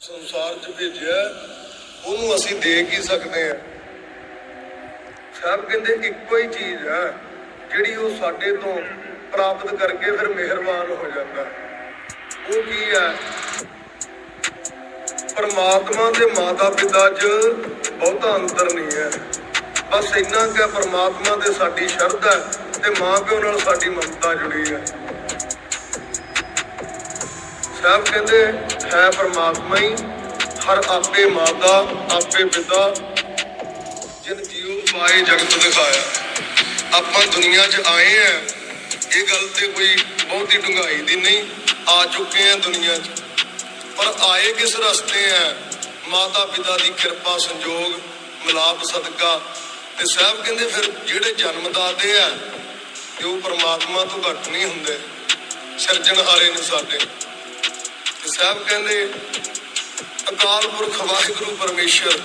ਸੰਸਾਰ 'ਚ ਭੇਜਿਆ ਉਹਨੂੰ ਅਸੀਂ ਦੇ ਕੀ ਸਕਦੇ ਆ? ਸਭ ਕਹਿੰਦੇ ਇੱਕੋ ਹੀ ਚੀਜ਼ ਹੈ ਜਿਹੜੀ ਉਹ ਸਾਡੇ ਤੋਂ ਪ੍ਰਾਪਤ ਕਰਕੇ ਫਿਰ ਮਿਹਰਬਾਨ ਹੋ ਜਾਂਦਾ। ਉਹ ਕੀ ਹੈ ਪਰਮਾਤਮਾ ਦੇ ਮਾਤਾ ਪਿਤਾ 'ਚ ਬਹੁਤਾ ਅੰਤਰ ਨਹੀਂ ਹੈ। ਬਸ ਇੰਨਾ ਕਿ ਪਰਮਾਤਮਾ ਤੇ ਸਾਡੀ ਸ਼ਰਧਾ ਤੇ ਮਾਂ ਪਿਓ ਨਾਲ ਸਾਡੀ ਮਮਤਾ ਜੁੜੀ ਹੈ। ਸਾਹਿਬ ਕਹਿੰਦੇ ਹੈ ਪਰਮਾਤਮਾ ਹੀ, ਹਰ ਆਪੇ ਮਾਤਾ ਆਪੇ ਪਿਤਾ ਜਿਨ ਜੀਉ ਪਾਏ ਜਗਤ ਦਿਖਾਇਆ। ਆਪਾਂ ਦੁਨੀਆ 'ਚ ਆਏ ਆ, ਇਹ ਗੱਲ ਤੇ ਕੋਈ ਬਹੁਤੀ ਡੂੰਘਾਈ ਦੀ ਨਹੀਂ, ਆ ਚੁੱਕੇ ਆ ਦੁਨੀਆ 'ਚ। ਪਰ ਆਏ ਕਿਸ ਰਸਤੇ ਆ? ਮਾਤਾ ਪਿਤਾ ਦੀ ਕਿਰਪਾ, ਸੰਜੋਗ, ਮਿਲਾਪ, ਸਦਕਾ। ਤੇ ਸਾਹਿਬ ਕਹਿੰਦੇ ਫਿਰ ਜਿਹੜੇ ਜਨਮ ਦਾਤੇ ਆ, ਤੇ ਉਹ ਪਰਮਾਤਮਾ ਤੋਂ ਘੱਟ ਨਹੀਂ ਹੁੰਦੇ। ਸਿਰਜਣ ਸਿਰਜਣਹਾਰੇ ਨੇ ਸਾਡੇ। ਸਾਹਿਬ ਕਹਿੰਦੇ ਅਕਾਲ ਪੁਰਖ ਵਾਹਿਗੁਰੂ ਪਰਮੇਸ਼ਰ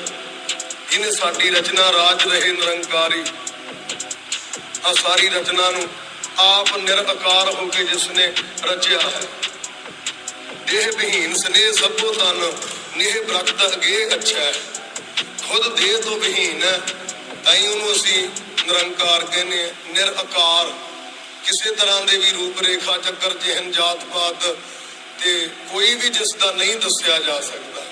ਜਿਨੇ ਸਾਡੀ ਰਚਨਾ ਰਾਜ ਰਹੇ ਨਿਰੰਕਾਰੀ ਆ ਸਾਰੀ ਰਚਨਾ ਨੂੰ ਆਪ ਨਿਰਅਕਾਰ ਹੋ ਕੇ ਜਿਸ ਨੇ ਰਚਿਆ ਹੈ। ਦੇਹ ਵਿਹੀਨ ਸਨੇਹ ਸਭੋ ਤਨ ਨਿਹ ਬ੍ਰਖਤ ਅਗੇ ਅੱਛਾ। ਹੈ ਖੁਦ ਦੇਹ ਤੋਂ ਵਿਹੀਨ ਹੈ ਤਾਈ ਉਹਨੂੰ ਅਸੀਂ ਨਿਰੰਕਾਰ ਕਹਿੰਦੇ ਹਾਂ, ਨਿਰਅਕਾਰ। ਕਿਸੇ ਤਰ੍ਹਾਂ ਦੇ ਵੀ ਰੂਪ ਰੇਖਾ ਚੱਕਰ ਜਿਹਨ ਜਾਤ ਪਾਤ ਤੇ ਕੋਈ ਵੀ ਜਿਸ ਦਾ ਨਹੀਂ ਦੱਸਿਆ ਜਾ ਸਕਦਾ।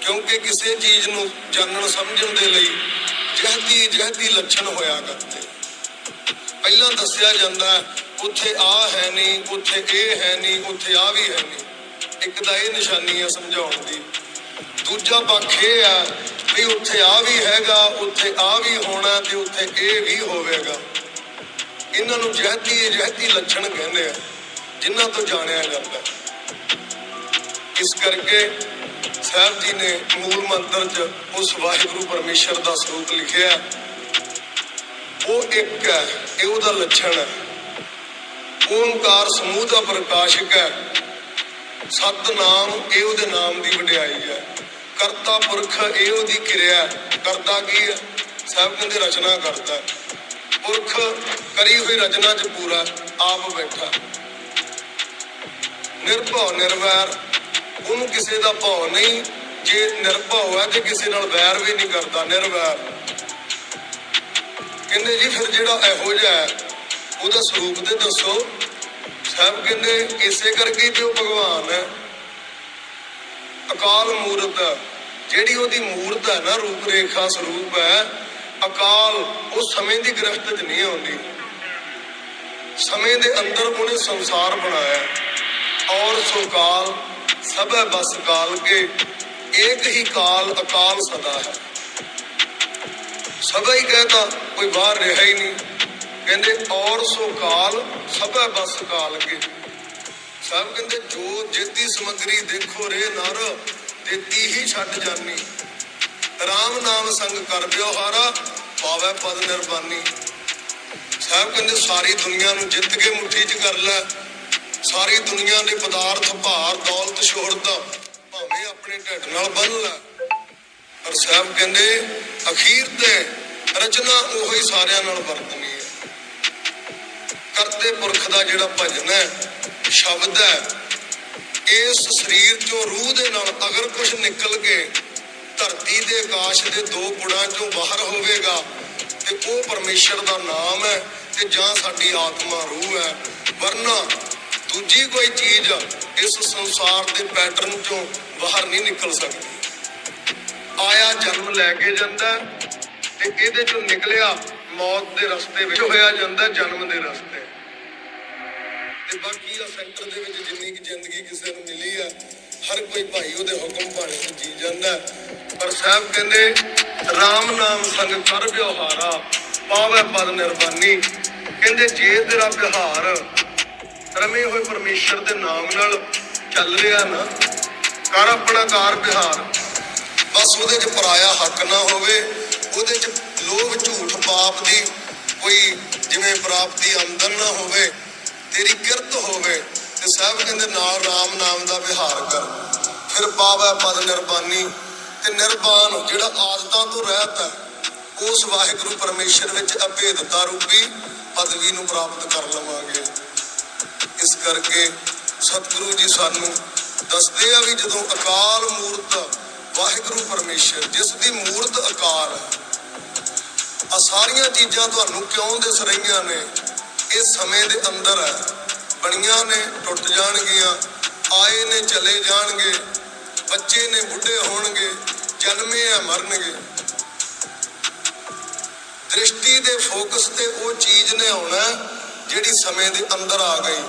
ਕਿਉਂਕਿ ਕਿਸੇ ਚੀਜ਼ ਨੂੰ ਜਾਣਨ ਸਮਝਣ ਦੇ ਲਈ ਜਹਤੀ ਜਹਤੀ ਲੱਛਣ ਹੋਇਆ ਕਰਦੇ। ਪਹਿਲਾਂ ਦੱਸਿਆ ਜਾਂਦਾ ਉੱਥੇ ਆ ਹੈ ਨਹੀਂ, ਉੱਥੇ ਇਹ ਹੈ ਨਹੀਂ, ਉੱਥੇ ਆ ਵੀ ਹੈ ਨਹੀਂ। ਇੱਕ ਤਾਂ ਇਹ ਨਿਸ਼ਾਨੀ ਹੈ ਸਮਝਾਉਣ ਦੀ। ਦੂਜਾ ਪੱਖ ਇਹ ਆ ਵੀ ਉੱਥੇ ਆ ਵੀ ਹੈਗਾ, ਉੱਥੇ ਆ ਵੀ ਹੋਣਾ ਤੇ ਉੱਥੇ ਇਹ ਵੀ ਹੋਵੇਗਾ। ਇਹਨਾਂ ਨੂੰ ਜਹਤੀ ਜਹਤੀ ਲੱਛਣ ਕਹਿੰਦੇ ਆ। ਜਿਨ੍ਹਾਂ ਤੋਂ ਜਾਣਿਆ ਜਾਂਦਾ ਇਸ ਕਰਕੇ ਸਾਹਿਬ ਜੀ ਨੇ ਮੂਲ ਮੰਤਰ 'ਚ ਉਸ ਵਾਹਿਗੁਰੂ ਪਰਮੇਸ਼ਰ ਦਾ ਸਰੂਪ ਲਿਖਿਆ ਉਹ ਇੱਕ ਹੈ, ਇਹ ਉਹਦਾ ਲੱਛਣ ਹੈ। ਓੰਕਾਰ ਸਮੂਹ ਦਾ ਪ੍ਰਕਾਸ਼ਕ ਹੈ। ਸਤਨਾਮ ਇਹ ਉਹਦੇ ਨਾਮ ਦੀ ਵਡਿਆਈ ਹੈ। ਕਰਤਾ ਪੁਰਖ, ਇਹ ਉਹਦੀ ਕਿਰਿਆ ਕਰਤਾ ਕੀ ਹੈ? ਸਾਹਿਬ ਕਹਿੰਦੇ ਰਚਨਾ ਕਰਤਾ ਪੁਰਖ ਕਰੀ ਹੋਈ ਰਚਨਾ 'ਚ ਪੂਰਾ ਆਪ ਬੈਠਾ ਨਿਰਭਉ, ਨਿਰਵੈਰ। ਉਹਨੂੰ ਕਿਸੇ ਦਾ ਭਉ ਨਹੀਂ। ਜੇ ਨਿਰਭਉ ਹੈ ਤੇ ਕਿਸੇ ਨਾਲ ਵੈਰ ਵੀ ਨਹੀਂ ਕਰਦਾ, ਨਿਰਵੈਰ। ਕਹਿੰਦੇ ਜੀ ਫਿਰ ਜਿਹੜਾ ਇਹੋ ਜਿਹਾ ਹੈ, ਉਹਦਾ ਸਰੂਪ ਤੇ ਦੱਸੋ। ਸਾਹਿਬ ਕਹਿੰਦੇ, ਇਸੇ ਕਰਕੇ ਤੇ ਉਹ ਭਗਵਾਨ ਹੈ। ਅਕਾਲ ਮੂਰਤ ਜਿਹੜੀ ਉਹਦੀ ਮੂਰਤ ਹੈ ਨਾ ਰੂਪ ਰੇਖਾ ਸਰੂਪ ਹੈ, ਅਕਾਲ ਉਹ ਸਮੇਂ ਦੀ ਗ੍ਰਸਤ 'ਚ ਨਹੀਂ ਆਉਂਦੀ। ਸਮੇਂ ਦੇ ਅੰਦਰ ਉਹਨੇ ਸੰਸਾਰ ਬਣਾਇਆ। ਔਰ ਸੋ ਕਾਲ ਸਭੈ ਬਸ ਕਾਲ ਕੇ, ਏਕ ਹੀ ਕਾਲ ਅਕਾਲ ਸਦਾ ਹੈ। ਸਭਾ ਹੀ ਕਹਤਾ, ਕੋਈ ਬਾਹਰ ਰਿਹਾ ਹੀ ਨਹੀਂ। ਕਹਿੰਦੇ ਔਰ ਸੋ ਕਾਲ ਸਭੈ ਬਸ ਕਾਲ ਕੇ। ਸਭ ਕਹਿੰਦੇ, ਜੋ ਜੇਤੀ ਸਮਗਰੀ ਦੇਖੋ ਰੇ ਨਰ ਤੇਤੀ ਹੀ ਛੱਡ ਜਾਨੀ। RAM ਨਾਮ ਸੰਗ ਕਰ ਵਿਵਹਾਰਾ ਪਾਵੈ ਪਦ ਨਿਰਬਾਨੀ। ਸਾਹਿਬ ਕਹਿੰਦੇ, ਸਾਰੀ ਦੁਨੀਆ ਨੂੰ ਜਿੱਤ ਕੇ ਮੁੱਠੀ 'ਚ ਕਰ ਲੈ। ਸਾਰੀ ਦੁਨੀਆ ਦੇ ਪਦਾਰਥ, ਭਾਰ, ਦੌਲਤ, ਸ਼ੋਹਰਤ ਭਾਵੇਂ ਆਪਣੇ ਢਿੱਡ ਨਾਲ ਬੰਨ ਲੈ। ਪਰ ਸਾਹਿਬ ਕਹਿੰਦੇ, ਅਖੀਰ ਤੇ ਰਚਨਾ ਉਹੀ ਸਾਰਿਆਂ ਨਾਲ ਵਰਤਣੀ ਹੈ। ਕਰਤੇ ਪੁਰਖ ਦਾ ਜਿਹੜਾ ਭਜਨ ਹੈ, ਸ਼ਬਦ ਹੈ, ਇਸ ਸਰੀਰ ਚੋਂ ਰੂਹ ਦੇ ਨਾਲ ਅਗਰ ਕੁਝ ਨਿਕਲ ਕੇ ਧਰਤੀ ਦੇ ਆਕਾਸ਼ ਦੇ ਦੋ ਗੁਣਾਂ ਚੋਂ ਬਾਹਰ ਹੋਵੇਗਾ, ਤੇ ਉਹ ਪਰਮੇਸ਼ਰ ਦਾ ਨਾਮ ਹੈ, ਤੇ ਜਾਂ ਸਾਡੀ ਆਤਮਾ ਰੂਹ ਹੈ, ਵਰਨਾ ਦੂਜੀ ਕੋਈ ਚੀਜ਼ ਇਸ ਸੰਸਾਰ ਦੇ ਪੈਟਰਨ ਚੋਂ ਬਾਹਰ ਨਹੀਂ ਨਿਕਲ ਸਕਦੀ। ਆਇਆ ਜਨਮ ਲੈ ਕੇ ਜਾਂਦਾ ਤੇ ਇਹਦੇ ਚੋਂ ਨਿਕਲਿਆ? ਮੌਤ ਦੇ ਰਸਤੇ ਵਿੱਚ ਹੋਇਆ ਜਾਂਦਾ, ਜਨਮ ਦੇ ਰਸਤੇ। ਤੇ ਬਾਕੀ ਆ ਸੈਂਟਰ ਦੇ ਵਿੱਚ ਜਿੰਨੀ ਕਿ ਜ਼ਿੰਦਗੀ ਕਿਸੇ ਨੂੰ ਮਿਲੀ ਆ, ਹਰ ਕੋਈ ਭਾਈ ਉਹਦੇ ਹੁਕਮ ਭਾਣੇ ਨੂੰ ਜੀ ਜਾਂਦਾ। ਪਰ ਸਾਹਿਬ ਕਹਿੰਦੇ RAM ਨਾਮ ਸੰਗ ਕਰ ਵਿਵਹਾਰਾ ਪਾਵੈ ਪਦ ਨਿਰਬਾਨੀ ਕਹਿੰਦੇ, ਜੇ ਤੇਰਾ ਵਿਹਾਰ ਰਮੇ ਹੋਏ ਪਰਮੇਸ਼ਰ ਦੇ ਨਾਮ ਨਾਲ ਚੱਲ ਰਿਹਾ ਨਾ, ਕਰ ਆਪਣਾ ਕਾਰ ਵਿਹਾਰ। ਬਸ ਉਹਦੇ 'ਚ ਪਰਾਇਆ ਹੱਕ ਨਾ ਹੋਵੇ, ਉਹਦੇ 'ਚ ਲੋਭ, ਝੂਠ, ਪਾਪ ਦੀ ਕੋਈ ਜਿਵੇਂ ਪ੍ਰਾਪਤੀ ਆਮਦਨ ਨਾ ਹੋਵੇ, ਤੇਰੀ ਕਿਰਤ ਹੋਵੇ, ਤੇ ਸਾਹਿਬ ਕਹਿੰਦੇ ਨਾਲ ਰਾਮ ਨਾਮ ਦਾ ਵਿਹਾਰ ਕਰ। ਫਿਰ ਪਾਵੈ ਪਦ ਨਿਰਬਾਨੀ, ਤੇ ਨਿਰਬਾਨ ਜਿਹੜਾ ਆਦਤਾਂ ਤੋਂ ਰਹਿਤ ਹੈ, ਉਸ ਵਾਹਿਗੁਰੂ ਪਰਮੇਸ਼ਰ ਵਿੱਚ ਅਭੇਦਤਾ ਰੂਪੀ ਪਦਵੀ ਨੂੰ ਪ੍ਰਾਪਤ ਕਰ ਲਵਾਂਗੇ। ਇਸ ਕਰਕੇ ਸਤਿਗੁਰੂ ਜੀ ਸਾਨੂੰ ਦੱਸਦੇ ਆ ਵੀ ਜਦੋਂ ਅਕਾਲ ਮੂਰਤ ਵਾਹਿਗੁਰੂ ਪਰਮੇਸ਼ਰ, ਜਿਸ ਦੀ ਮੂਰਤ ਅਕਾਲ ਹੈ ਆ ਸਾਰੀਆਂ ਚੀਜ਼ਾਂ ਤੁਹਾਨੂੰ ਕਿਉਂ ਦਿਸ ਰਹੀਆਂ ਨੇ? ਇਹ ਸਮੇਂ ਦੇ ਅੰਦਰ ਹੈ। ਬਣੀਆਂ ਨੇ, ਟੁੱਟ ਜਾਣਗੀਆਂ, ਆਏ ਨੇ, ਚਲੇ ਜਾਣਗੇ, ਬੱਚੇ ਨੇ, ਬੁੱਢੇ ਹੋਣਗੇ, ਜਨਮੇ ਆ, ਮਰਨਗੇ। ਦ੍ਰਿਸ਼ਟੀ ਦੇ ਫੋਕਸ ਤੇ ਉਹ ਚੀਜ਼ ਨੇ ਆਉਣਾ, ਜਿਹੜੀ ਸਮੇਂ ਦੇ ਅੰਦਰ ਆ ਗਈ।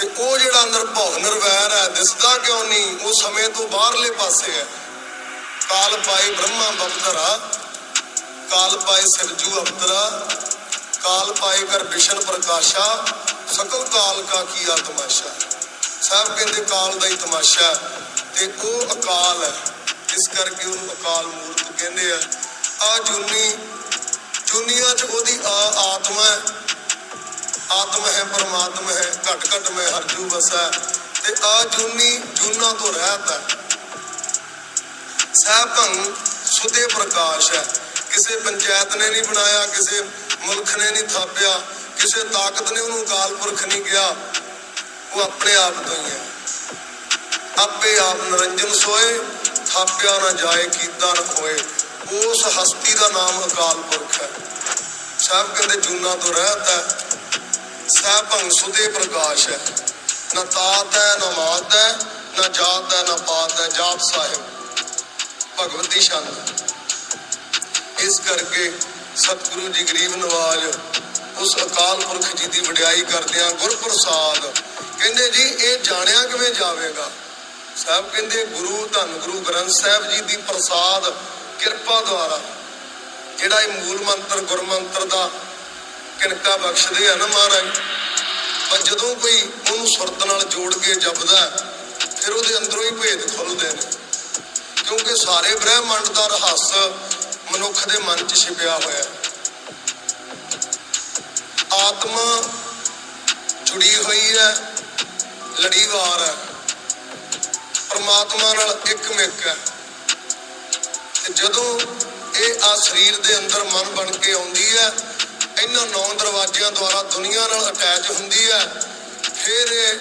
ਤੇ ਉਹ ਜਿਹੜਾ ਅੰਦਰ ਨਿਰਵੈਰ ਹੈ, ਦਿਸਦਾ ਕਿਉਂ ਨਹੀਂ, ਉਹ ਸਮੇਂ ਤੋਂ ਬਾਹਰਲੇ ਪਾਸੇ ਹੈ। ਕਾਲ ਪਾਏ ਬ੍ਰਹਮਾ ਬਪਤਰਾ ਕਾਲ ਪਾਏ ਸਿਰਜੂ ਅਵਤਰਾ, ਕਾਲ ਪਾਏ ਕਰ ਵਿਸ਼ਨ ਪ੍ਰਕਾਸ਼ਾ, ਸਕਲ ਕਾਲ ਕਾ ਕੀਆ ਤਮਾਸ਼ਾ। ਸਾਹਿਬ ਕਹਿੰਦੇ ਕਾਲ ਦਾ ਹੀ ਤਮਾਸ਼ਾ ਤੇ ਉਹ ਅਕਾਲ ਹੈ। ਇਸ ਕਰਕੇ ਉਹਨੂੰ ਅਕਾਲ ਮੂਰਤ ਕਹਿੰਦੇ ਆ। ਆ ਜੁਨੀ ਦੁਨੀਆ 'ਚ ਉਹਦੀ ਆਤਮਾ ਆਤਮਾ ਹੈ, ਪਰਮਾਤਮਾ ਘਟ ਵਸੈ ਤੇ ਆ ਜੁਨੀ ਜੂਨਾ ਤੋਂ ਰਹਿਤ ਹੈ ਸਾਹਿਬ ਸੁਦੇ ਪ੍ਰਕਾਸ਼ ਹੈ ਕਿਸੇ ਪੰਚਾਇਤ ਨੇ ਨਹੀਂ ਬਣਾਇਆ, ਕਿਸੇ ਮੁਲਕ ਨੇ ਨਹੀਂ ਥਾਪਿਆ, ਕਿਸੇ ਤਾਕਤ ਨੇ ਉਹਨੂੰ ਅਕਾਲ ਪੁਰਖ ਨਹੀਂ ਗਿਆ ਉਹ ਆਪਣੇ ਆਪ ਤੋਂ ਹੀ ਹੈ ਆਪੇ ਆਪ ਨਿਰੰਜਨ ਸੋਏ, ਥਾਪਿਆ ਨਾ ਜਾਏ, ਕੀਤਾ ਨਾ ਹੋਏ ਉਸ ਹਸਤੀ ਦਾ ਨਾਮ ਅਕਾਲ ਪੁਰਖ ਹੈ ਸਾਹਿਬ ਕਹਿੰਦੇ ਜੂਨਾ ਤੋਂ ਰਹਿਤ ਹੈ ਸਾਹਿਬ ਭੰਗ ਸੁਦੇ ਪ੍ਰਕਾਸ਼ ਹੈ ਨਾ ਤਾਤ ਹੈ, ਨਾ ਮਾਤ ਹੈ, ਨਾ ਜਾਤ ਹੈ, ਨਾ ਪਾਤ ਹੈ, ਜਾਪ ਸਾਹਿਬ। ਭਗਵਤੀ ਸ਼ਾਨ ਇਸ ਕਰਕੇ ਸਤਿਗੁਰੂ ਜੀ ਗਰੀਬ ਨਵਾਜ, ਉਸ ਅਕਾਲ ਪੁਰਖ ਜੀ ਦੀ ਵਡਿਆਈ ਕਰਦਿਆਂ ਗੁਰ ਪ੍ਰਸਾਦ ਕਹਿੰਦੇ ਜੀ, ਇਹ ਜਾਣਿਆ ਕਿਵੇਂ ਜਾਵੇਗਾ? ਸਾਹਿਬ ਕਹਿੰਦੇ, ਗੁਰੂ ਧੰਨ ਗੁਰੂ ਗ੍ਰੰਥ ਸਾਹਿਬ ਜੀ ਦੀ ਪ੍ਰਸਾਦ ਕਿਰਪਾ ਦੁਆਰਾ, ਜਿਹੜਾ ਇਹ ਮੂਲ ਮੰਤਰ ਗੁਰਮੰਤਰ ਦਾ ਕਿਨਕਾ ਬਖਸ਼ਦੇ ਆ ਨਾ ਮਹਾਰਾਜ? ਪਰ ਜਦੋਂ ਕੋਈ ਉਹਨੂੰ ਸੁਰਤ ਨਾਲ ਜੋੜ ਕੇ ਜਪਦਾ ਫਿਰ ਉਹਦੇ ਅੰਦਰੋਂ ਹੀ ਭੇਦ ਖੁੱਲਦੇ ਨੇ। ਕਿਉਂਕਿ ਸਾਰੇ ਬ੍ਰਹਿਮੰਡ ਦਾ ਰਹੱਸ ਮਨੁੱਖ ਦੇ ਮਨ 'ਚ ਛਿਪਿਆ ਹੋਇਆ ਆਤਮਾ ਜੁੜੀ ਹੋਈ ਹੈ, ਲੜੀਵਾਰ ਹੈ। ਪਰਮਾਤਮਾ ਨਾਲ ਇੱਕ ਮਿੱਕ ਹੈ। ਤੇ ਜਦੋਂ ਇਹ ਆ ਸਰੀਰ ਦੇ ਅੰਦਰ ਮਨ ਬਣ ਕੇ ਆਉਂਦੀ ਹੈ ਇਹਨਾਂ ਨੌ ਦਰਵਾਜ਼ਿਆਂ ਦੁਆਰਾ ਦੁਨੀਆ ਨਾਲ ਅਟੈਚ ਹੁੰਦੀ ਹੈ। ਫਿਰ ਇਹ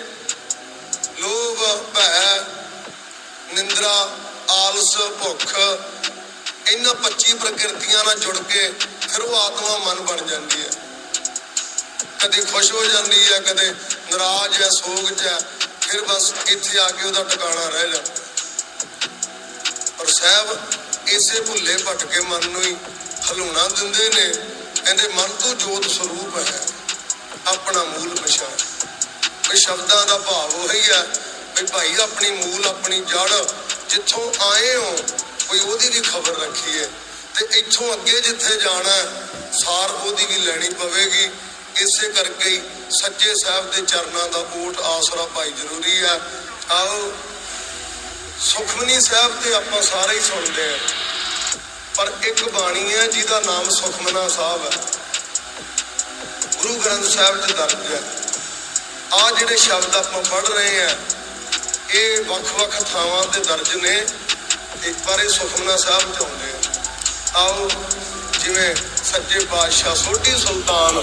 ਲੋਭ, ਭੈ, ਨਿੰਦਰਾ, ਆਲਸ, ਭੁੱਖ, ਇਹਨਾਂ 25 ਪ੍ਰਕਿਰਤੀਆਂ ਨਾਲ ਜੁੜ ਕੇ ਫਿਰ ਉਹ ਆਤਮਾ ਮਨ ਬਣ ਜਾਂਦੀ ਹੈ। ਕਦੇ ਖੁਸ਼ ਹੋ ਜਾਂਦੀ ਹੈ, ਕਦੇ ਨਾਰਾਜ਼ ਹੈ, ਸੋਗ 'ਚ ਹੈ, ਫਿਰ ਬਸ ਇੱਥੇ ਆ ਕੇ ਉਹਦਾ ਟਿਕਾਣਾ ਰਹਿ ਜਾਂਦਾ ਪਰ ਸਾਹਿਬ, ਇਸੇ ਭੁੱਲੇ ਭਟਕੇ ਮਨ ਨੂੰ ਹੀ ਹਲੂਣਾ ਦਿੰਦੇ ਨੇ। ਕਹਿੰਦੇ ਮਨ ਤੋਂ ਜੋਤ ਸਰੂਪ ਹੈ। ਆਪਣਾ ਮੂਲ ਪਛਾਣ ਇਹ ਸ਼ਬਦਾਂ ਦਾ ਭਾਵ ਉਹੀ ਹੈ ਵੀ ਭਾਈ ਆਪਣੀ ਮੂਲ, ਆਪਣੀ ਜੜ ਜਿੱਥੋਂ ਆਏ ਹੋ, ਕੋਈ ਉਹਦੀ ਵੀ ਖਬਰ ਰੱਖੀਏ। ਤੇ ਇੱਥੋਂ ਅੱਗੇ ਜਿੱਥੇ ਜਾਣਾ ਸਾਰ ਉਹਦੀ ਵੀ ਲੈਣੀ ਪਵੇਗੀ। ਇਸੇ ਕਰਕੇ ਹੀ ਸੱਚੇ ਸਾਹਿਬ ਦੇ ਚਰਨਾਂ ਦਾ ਓਟ ਆਸਰਾ ਭਾਈ ਜ਼ਰੂਰੀ ਹੈ। ਆਓ, ਸੁਖਮਨੀ ਸਾਹਿਬ ਤੇ ਆਪਾਂ ਸਾਰੇ ਹੀ ਸੁਣਦੇ ਆ ਇੱਕ ਬਾਣੀ ਹੈ, ਜਿਹਦਾ ਨਾਮ ਸੁਖਮਨਾ ਸਾਹਿਬ ਹੈ। ਗੁਰੂ ਗ੍ਰੰਥ ਸਾਹਿਬ 'ਚ ਦਰਜ ਹੈ। ਆ ਜਿਹੜੇ ਸ਼ਬਦ ਆਪਾਂ ਪੜ੍ਹ ਰਹੇ ਆ ਇਹ ਵੱਖ-ਵੱਖ ਥਾਵਾਂ ਤੇ ਦਰਜ ਨੇ। ਇੱਕ ਪਰ ਸੁਖਮਨਾ ਸਾਹਿਬ 'ਚ ਆਉਂਦੇ ਆ। ਆਓ, ਜਿਵੇਂ ਸੱਚੇ ਪਾਤਸ਼ਾਹ ਸੋਢੀ ਸੁਲਤਾਨ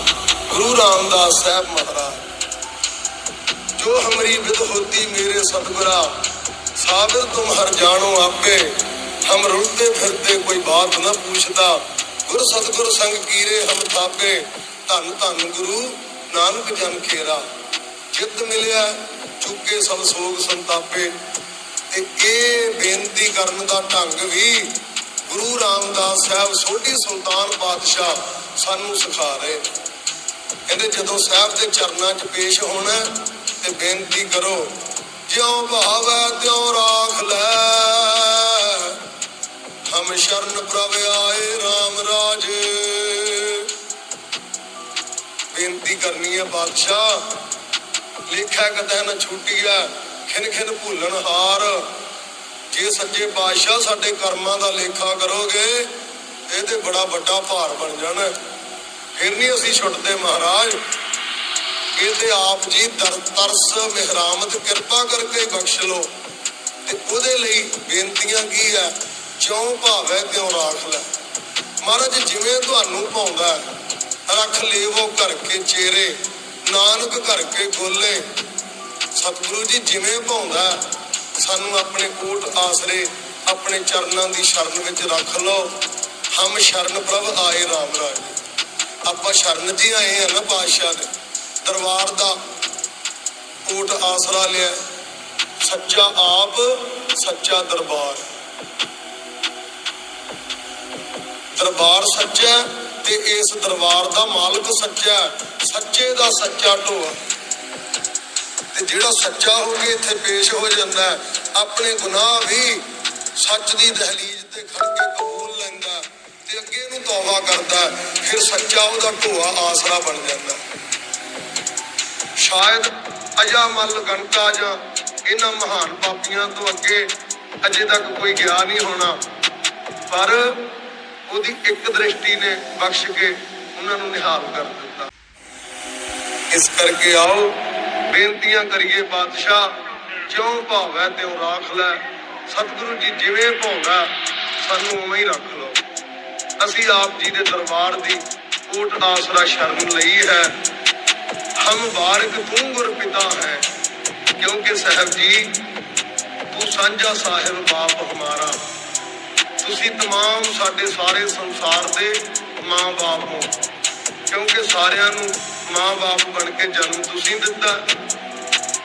ਗੁਰੂ ਰਾਮਦਾਸ ਸਾਹਿਬ ਮਹਾਰਾਜ। ਜੋ ਹਮਰੀ ਵਿਦ ਹੋਤੀ ਮੇਰੇ ਸਤਿਗੁਰਾ ਸਾਬਰ ਤੁਮ ਹਰ ਜਾਣੋ ਆਪੇ। ਹਮ ਰੁਲਤੇ ਫਿਰਤੇ ਕੋਈ ਬਾਤ ਨਾ ਪੁੱਛਦਾ। ਗੁਰ ਸਤਿਗੁਰ ਸੰਗ ਕੀਰੇ ਹਮ ਤਾਪੇ ਧੰਨ ਧੰਨ ਗੁਰੂ ਨਾਨਕ ਜਨ ਖੇਰਾ। ਜਿੱਤ ਮਿਲਿਆ, ਚੁੱਕੇ ਸਭ ਸੋਗ ਸੰਤਾਪੇ। ਤੇ ਇਹ ਬੇਨਤੀ ਕਰਨ ਦਾ ਢੰਗ ਵੀ ਗੁਰੂ ਰਾਮਦਾਸ ਸਾਹਿਬ ਸੋਢੀ ਸੁਲਤਾਨ ਬਾਦਸ਼ਾਹ ਸਾਨੂੰ ਸਿਖਾ ਰਹੇ ਕਹਿੰਦੇ ਜਦੋਂ ਸਾਹਿਬ ਦੇ ਚਰਨਾਂ 'ਚ ਪੇਸ਼ ਹੋਣਾ ਤੇ ਬੇਨਤੀ ਕਰੋ, ਜਿਉ ਭਾਵੈ ਤਿਉ ਰਾਖ ਲੈ। ਹਮ ਸ਼ਰਨ ਪ੍ਰਭ ਆਏ RAM ਰਾਜ। ਬੇਨਤੀ ਕਰਨੀ ਹੈ ਬਾਦਸ਼ਾਹ ਲੇਖਾ ਕਦੇ ਨਾ ਛੁੱਟੀਆ ਖਿਨ ਖਿਨ ਭੁੱਲਣ ਹਾਰ। ਜੇ ਸੱਚੇ ਪਾਤਸ਼ਾਹ ਸਾਡੇ ਕਰਮਾਂ ਦਾ ਲੇਖਾ ਕਰੋਗੇ ਇਹ ਬੜਾ ਵੱਡਾ ਭਾਰ ਬਣ ਜਾਣਾ ਫਿਰ ਨਹੀਂ ਅਸੀਂ ਛੁੱਟਦੇ ਮਹਾਰਾਜ। ਇਹਦੇ ਆਪ ਜੀ ਦਰ ਤਰਸ, ਮਿਹਰਾਮਤ, ਕਿਰਪਾ ਕਰਕੇ ਬਖਸ਼ ਲੋ ਤੇ ਉਹਦੇ ਲਈ ਬੇਨਤੀਆਂ ਕੀ ਹੈ? ਜਿਉਂ ਭਾਵੇਂ ਤਿਉਂ ਰਾਖ ਲੈ। ਮਹਾਰਾਜ, ਜਿਵੇਂ ਤੁਹਾਨੂੰ ਪਾਉਂਦਾ ਰੱਖ ਲੇਵੋ ਘਰ ਕੇ ਚੇਰੇ, ਨਾਨਕ ਘਰ ਕੇ ਗੋਲੇ। ਸਤਿਗੁਰੂ ਜੀ, ਜਿਵੇਂ ਭਾਉਂਦਾ ਸਾਨੂੰ ਆਪਣੇ ਕੋਟ ਆਸਰੇ, ਆਪਣੇ ਚਰਨਾਂ ਦੀ ਸ਼ਰਨ ਵਿੱਚ ਰੱਖ ਲਓ। ਹਮ ਸ਼ਰਨ ਪ੍ਰਭ ਆਏ ਰਾਮ ਰਾਜ। ਆਪਾਂ ਸ਼ਰਨ ਜੀ ਆਏ ਆ ਨਾ ਪਾਤਸ਼ਾਹ ਦੇ। ਦਰਬਾਰ ਦਾ ਕੋਟ ਆਸਰਾ ਲਿਆ। ਸੱਚਾ ਆਪ, ਸੱਚਾ ਦਰਬਾਰ। ਦਰਬਾਰ ਸੱਚਾ ਤੇ ਇਸ ਦਰਬਾਰ ਦਾ ਮਾਲਕ ਸੱਚਾ ਸੱਚੇ ਦਾ ਸੱਚਾ ਢੋਆ। ਤੇ ਜਿਹੜਾ ਸੱਚਾ ਹੋ ਕੇ ਇੱਥੇ ਪੇਸ਼ ਹੋ ਜਾਂਦਾ ਆਪਣੇ ਗੁਨਾਹ ਵੀ ਸੱਚ ਦੀ ਦਹਲੀਜ਼ ਤੇ ਖੜ ਕੇ ਕਬੂਲ ਲੈਂਦਾ ਤੇ ਅੱਗੇ ਨੂੰ ਤੌਬਾ ਕਰਦਾ ਫਿਰ ਸੱਚਾ ਉਹਦਾ ਢੋਆ ਆਸਰਾ ਬਣ ਜਾਂਦਾ ਸ਼ਾਇਦ ਅਜਾ ਮੱਲ ਗਣਤਾ ਜਾਂ ਇਹਨਾਂ ਮਹਾਨ ਪਾਪੀਆਂ ਤੋਂ ਅੱਗੇ ਅਜੇ ਤੱਕ ਕੋਈ ਗਿਆ ਨਹੀਂ ਹੋਣਾ, ਪਰ ਉਹਦੀ ਇੱਕ ਦ੍ਰਿਸ਼ਟੀ ਨੇ ਬਖਸ਼ ਕੇ ਉਹਨਾਂ ਨੂੰ ਨਿਹਾਲ ਕਰ ਦਿੱਤਾ। ਇਸ ਕਰਕੇ ਆਓ, ਬੇਨਤੀਆਂ ਕਰੀਏ, ਬਾਦਸ਼ਾਹ, ਜਿਉਂ ਭਾਵੈ ਤਿਉ ਰਾਖ ਲੈ। ਸਤਿਗੁਰੂ ਜੀ ਜਿਵੇਂ ਭਾਉਂਦਾ ਸਾਨੂੰ ਉਵੇਂ ਹੀ ਰੱਖ ਲਓ। ਅਸੀਂ ਆਪ ਜੀ ਦੇ ਦਰਬਾਰ ਦੀ ਕੋਟ ਆਸਰਾ ਸ਼ਰਨ ਲਈ ਹੈ। ਹਮ ਬਾਰਕ ਤੂੰ ਗੁਰ ਪਿਤਾ ਹੈ, ਕਿਉਂਕਿ ਸਾਹਿਬ ਜੀ, ਤੂੰ ਸਾਂਝਾ ਸਾਹਿਬ ਬਾਪ ਹਮਾਰਾ। ਤੁਸੀਂ तमाम ਸਾਡੇ ਸਾਰੇ ਸੰਸਾਰ ਦੇ ਮਾਂ-ਬਾਪ ਹੋ ਕਿਉਂਕਿ ਸਾਰਿਆਂ ਨੂੰ ਮਾਂ-ਬਾਪ ਬਣ ਕੇ ਜਨਮ ਤੁਸੀਂ ਦਿੱਤਾ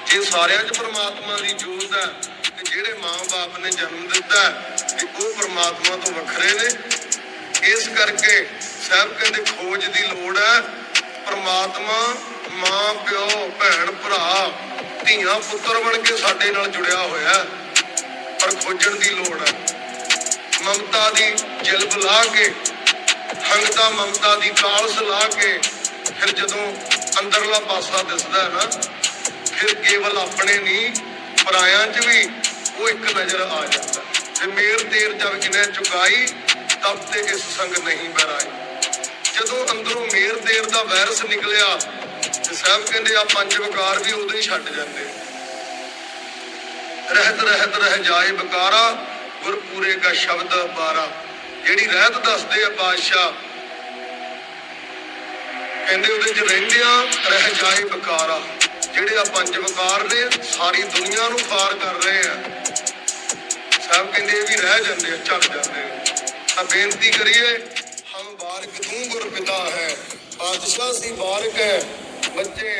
ਜੇ ਸਾਰਿਆਂ 'ਚ ਪ੍ਰਮਾਤਮਾ ਦੀ ਜੋਤ ਹੈ ਤੇ ਜਿਹੜੇ ਮਾਂ-ਬਾਪ ਨੇ ਜਨਮ ਦਿੱਤਾ ਹੈ, ਤੇ ਉਹ ਪ੍ਰਮਾਤਮਾ ਤੋਂ ਵੱਖਰੇ ਨੇ ਇਸ ਕਰਕੇ ਸਾਹਿਬ ਕਹਿੰਦੇ ਖੋਜ ਦੀ ਲੋੜ ਹੈ ਪ੍ਰਮਾਤਮਾ ਮਾਂ ਪਿਓ ਭੈਣ ਭਰਾ ਧੀਆਂ ਪੁੱਤਰ ਬਣ ਕੇ ਸਾਡੇ ਨਾਲ ਜੁੜਿਆ ਹੋਇਆ ਹੈ ਪਰ ਖੋਜਣ ਦੀ ਲੋੜ ਹੈ ਮਮਤਾ ਦੀ ਜਿਲਬ ਲਾ ਕੇ, ਹੰਗਤਾ ਮਮਤਾ ਦੀ ਕਾਲਸ ਲਾ ਕੇ, ਫਿਰ ਜਦੋਂ ਅੰਦਰਲਾ ਪਾਸਾ ਦਿਸਦਾ ਹੈ ਨਾ, ਫਿਰ ਕੇਵਲ ਆਪਣੇ ਨਹੀਂ, ਪਰਾਇਆਂ 'ਚ ਵੀ ਉਹ ਇੱਕ ਨਜ਼ਰ ਆ ਜਾਂਦਾ। ਤੇ ਮੇਰ ਤੇਰ ਜਬ ਕਿਨੇ ਚੁਕਾਈ, ਤਬ ਤੇ ਇਸ ਸੰਗ ਨਹੀਂ ਬਰਾਈ। ਜਦੋਂ ਅੰਦਰੋਂ ਮੇਰ ਤੇਰ ਦਾ ਵਾਇਰਸ ਨਿਕਲਿਆ, ਤੇ ਸਾਹਿਬ ਕਹਿੰਦੇ ਆ ਪੰਜ ਵਿਕਾਰ ਵੀ ਉਦੋਂ ਹੀ ਛੱਡ ਜਾਂਦੇ। ਰਹਿਤ ਰਹਿਤ ਰਹਿ ਜਾਏ ਬਕਾਰਾ ਗੁਰਪੂਰੇ ਦਾ ਸ਼ਬਦ ਬਾਰਾ ਜਿਹੜੀ ਰਹਿਤ ਦੱਸਦੇ ਆ ਬਾਦਸ਼ਾਹ। ਕਹਿੰਦੇ ਉਹਦੇ ਚ ਰਹਿੰਦਿਆਂ ਰਹਿ ਜਾਏ ਬਕਾਰਾ ਜਿਹੜੇ ਆ ਪੰਜ ਵਿਕਾਰ ਨੇ, ਸਾਰੀ ਦੁਨੀਆ ਨੂੰ ਪਾਰ ਕਰ ਰਹੇ ਆ। ਸਭ ਕਹਿੰਦੇ ਇਹ ਵੀ ਰਹਿ ਜਾਂਦੇ ਆ ਝੜ ਜਾਂਦੇ ਤਾਂ ਬੇਨਤੀ ਕਰੀਏ, ਹਮ ਬਾਰਕ ਤੂੰ ਗੁਰ ਪਿਤਾ ਹੈ, ਬਾਦਸ਼ਾਹ ਸੀ ਬਾਰਕ ਹੈ, ਬੱਚੇ